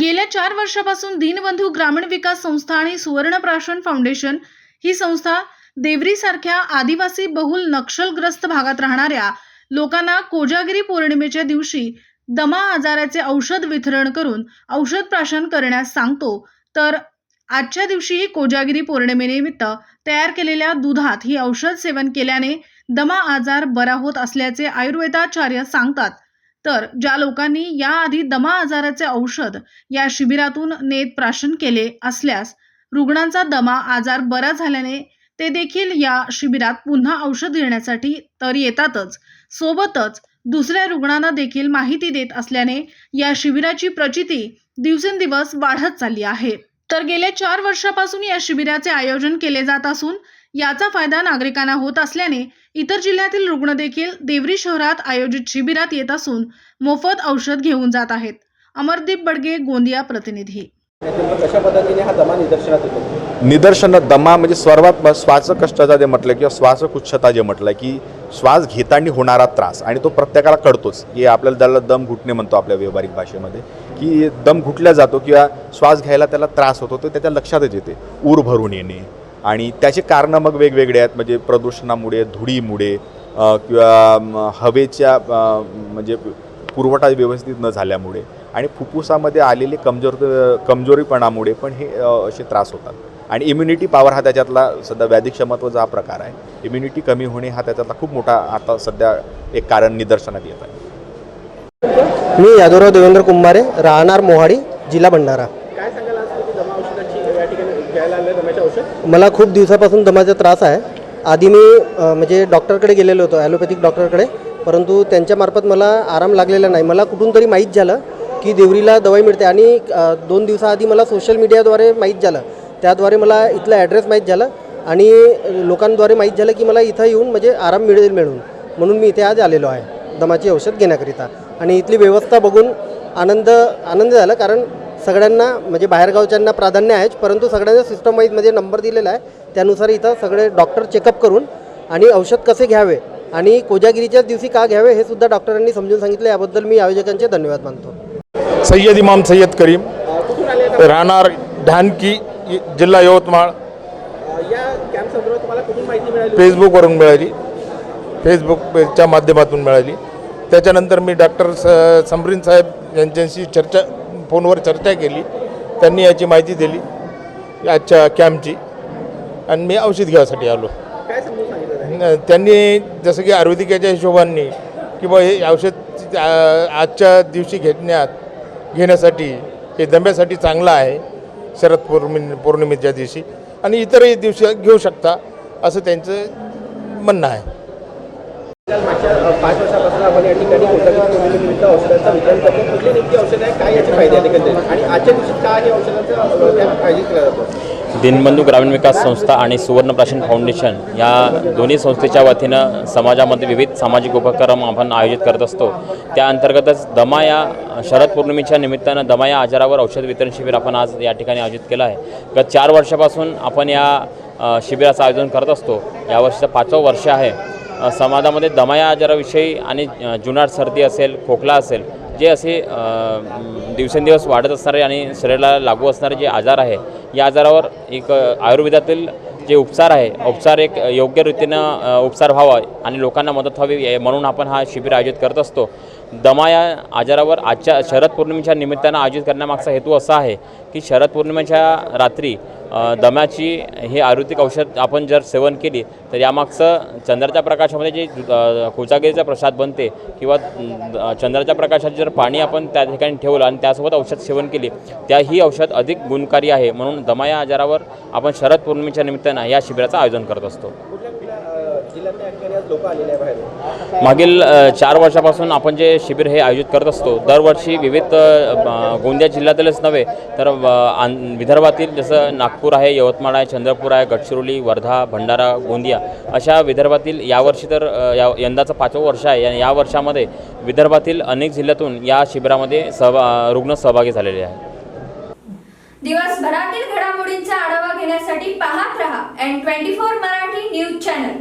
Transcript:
गेल्या चार वर्षापासून दीनबंधू ग्रामीण विकास संस्था आणि सुवर्णप्राशन फाउंडेशन ही संस्था देवरीसारख्या आदिवासी बहुल नक्षलग्रस्त भागात राहणाऱ्या लोकांना कोजागिरी पौर्णिमेच्या दिवशी दमा आजाराचे औषध वितरण करून औषध प्राशन करण्यास सांगतो. तर आजच्या दिवशीही कोजागिरी पौर्णिमेनिमित्त तयार केलेल्या दुधात ही औषध सेवन केल्याने दमा आजार बरा होत असल्याचे आयुर्वेदाचार्य सांगतात. तर ज्या लोकांनी याआधी दमा आजाराचे औषध या शिबिरातून नेत प्राशन केले असल्यास रुग्णांचा दमा आजार बरा झाल्याने ते देखील या शिबिरात पुन्हा औषध घेण्यासाठी तर येतातच. सोबतच दुसऱ्या रुग्णांना देखील माहिती देत असल्याने या शिबिराची प्रचिती दिवसेंदिवस वाढत चालली आहे. तर गेल्या चार वर्षापासून या शिबिराचे आयोजन केले जात असून याचा फायदा नागरिकांना होत असल्याने इतर जिल्ह्यातील रुग्ण देखील देवरी शहरात आयोजित शिबिरात येत असून मोफत औषध घेऊन जात आहेत. अमरदीप बडगे गोंदिया प्रतिनिधी. नेमकं कशा पद्धतीने हा दमा निदर्शनात येतो? निदर्शन दमा म्हणजे सर्वात श्वासकष्टाचा जे म्हटलं किंवा श्वासकुच्छता जे म्हटलं की श्वास घेताना होणारा त्रास आणि तो प्रत्येकाला कळतोच. की आपल्याला त्याला दम घुटणे म्हणतो आपल्या व्यावहारिक भाषेमध्ये. की दम घुटल्या जातो किंवा श्वास घ्यायला त्याला त्रास होतो तो त्याच्या लक्षातच येते. ऊर भरून येणे आणि त्याचे कारणं मग वेगवेगळे आहेत. म्हणजे प्रदूषणामुळे धुळीमुळे किंवा हवेच्या म्हणजे पुरवठा व्यवस्थित न झाल्यामुळे आणि फुफ्फुसामध्ये आलेले कमजोर कमजोरीपणामुळे पण हे असे त्रास होतात. आणि इम्युनिटी पॉवर हा त्याच्यातला सध्या व्याधिक्षमत्वाचा हा प्रकार आहे. इम्युनिटी कमी होणे हा त्याच्यातला खूप मोठा आता सध्या एक कारण निदर्शनात येत आहे. मी यादवराव देवेंद्र कुंभारे राहणार मोहाडी जिल्हा भंडारा काय सांगाल आज तुम्ही दमा औषधाची या ठिकाणी घ्यायला आले दम्याचे औषध? मला खूप दिवसापासून दमाचा त्रास आहे. आधी मी म्हणजे डॉक्टरकडे गेलेलो होतो ॲलोपॅथिक डॉक्टरकडे. परंतु त्यांच्यामार्फत मला आराम लागलेला नाही. मला कुठून तरी माहीत झालं की देवरीला दवाई मिळते आणि दोन दिवसाआधी मला सोशल मीडियाद्वारे माहीत झालं. त्याद्वारे मला इथला ॲड्रेस माहीत झाला आणि लोकांद्वारे माहीत झालं की मला इथं येऊन म्हणजे आराम मिळेल मिळून. म्हणून मी इथे आज आलेलो आहे दमाची औषध घेण्याकरिता. आणि इथली व्यवस्था बघून आनंद आनंद झाला कारण सगळ्यांना म्हणजे बाहेरगावच्यांना प्राधान्य आहेच परंतु सगळ्यांना सिस्टम वाईजमध्ये नंबर दिलेला आहे. त्यानुसार इथं सगळे डॉक्टर चेकअप करून आणि औषध कसे घ्यावे आणि कोजागिरीच्याच दिवशी का घ्यावे हे सुद्धा डॉक्टरांनी समजून सांगितलं. याबद्दल मी आयोजकांचे धन्यवाद मानतो. सय्यद इमाम सय्यद करीम? राहणार ढानकी जिल्हा यवतमाळ. अ, या कॅम्प संदर्भात तुम्हाला कुठून माहिती मिळाली? होती? फेसबुकवरून मिळाली. फेसबुकच्या माध्यमातून मिळाली. त्याच्यानंतर मी डॉक्टर स समरीन साहेब यांच्याशी चर्चा फोनवर चर्चा केली. त्यांनी याची माहिती दिली. आजच्या कॅम्पची. आणि मी औषध घ्यायसाठी आलो. त्यांनी? जसं की आयुर्वेदिकाच्या हिशोबाने की बा हे औषध आजच्या दिवशी घेण्यात घेण्यासाठी हे दम्यासाठी चांगलं आहे. शरद पौर्णि पौर्णिमेच्या दिवशी. आणि इतरही दिवशी घेऊ शकता असं त्यांचं म्हणणं आहे. पाच वर्षापासून आपण या ठिकाणी वितरण करतो कुठली नेमकी औषध आहे काय याचे फायदे आहेत एकंदरीत आणि आजच्या दिवशी हे औषधाचा आयोजित केला जातो दिनबंधू ग्रामीण विकास संस्था आणि सुवर्णप्राशन फाउंडेशन या दोन्ही संस्थेच्या वतीनं समाजामध्ये विविध सामाजिक उपक्रम आपण आयोजित करत असतो. त्या अंतर्गतच दमा या शरद पौर्णिमेच्या निमित्तानं दमा या आजारावर औषध वितरण शिबिर आपण आज या ठिकाणी आयोजित केलं आहे. गत चार वर्षापासून आपण या शिबिराचं आयोजन करत असतो. यावर्षीचं पाचवं वर्ष आहे. समाजामध्ये दमाया आजाराविषयी आणि जुनाट सर्दी असेल खोकला असेल जे असे दिवसेंदिवस वाढत असणारे आणि शरीराला लागू असणारे जे आजार आहे या आजारावर एक आयुर्वेदातील जे उपचार आहे उपचार एक योग्य रीतीनं उपचार व्हावा आणि लोकांना मदत व्हावी म्हणून आपण हा शिबिर आयोजित करत असतो. दमा या आजारावर आजच्या शरद पौर्णिमेच्या निमित्तानं आयोजित करण्यामागचा हेतू असा आहे की शरद पौर्णिमेच्या रात्री दम्याची हे आयुर्वेदिक औषध आपण जर सेवन केली तर यामागचं चंद्राच्या प्रकाशामध्ये जे कोचागिरीचा कोजागिरीचा प्रसाद बनते किंवा चंद्राच्या प्रकाशात जर पाणी आपण त्या ठिकाणी ठेवलं आणि त्यासोबत औषध सेवन केली त्या ही औषध अधिक गुणकारी आहे. म्हणून दमा या आजारावर आपण शरद पौर्णिमेच्या निमित्तानं या शिबिराचं आयोजन करत असतो. मागील चार वर्षापासून आपण जे शिबिर हे आयोजित करत असतो दरवर्षी विविध गोंदिया जिल्ह्यातीलच नव्हे तर विदर्भातील जसं नागपूर आहे यवतमाळ आहे चंद्रपूर आहे गडचिरोली वर्धा भंडारा गोंदिया अशा विदर्भातील यावर्षी तर या यंदाचं पाचवं वर्ष आहे. आणि या वर्षामध्ये विदर्भातील अनेक जिल्ह्यातून या शिबिरामध्ये सहभा रुग्ण सहभागी झालेले आहेत. दिवसभरातील घडामोडींचा आढावा घेण्यासाठी पाहत रहा N twenty four Marathi news channel.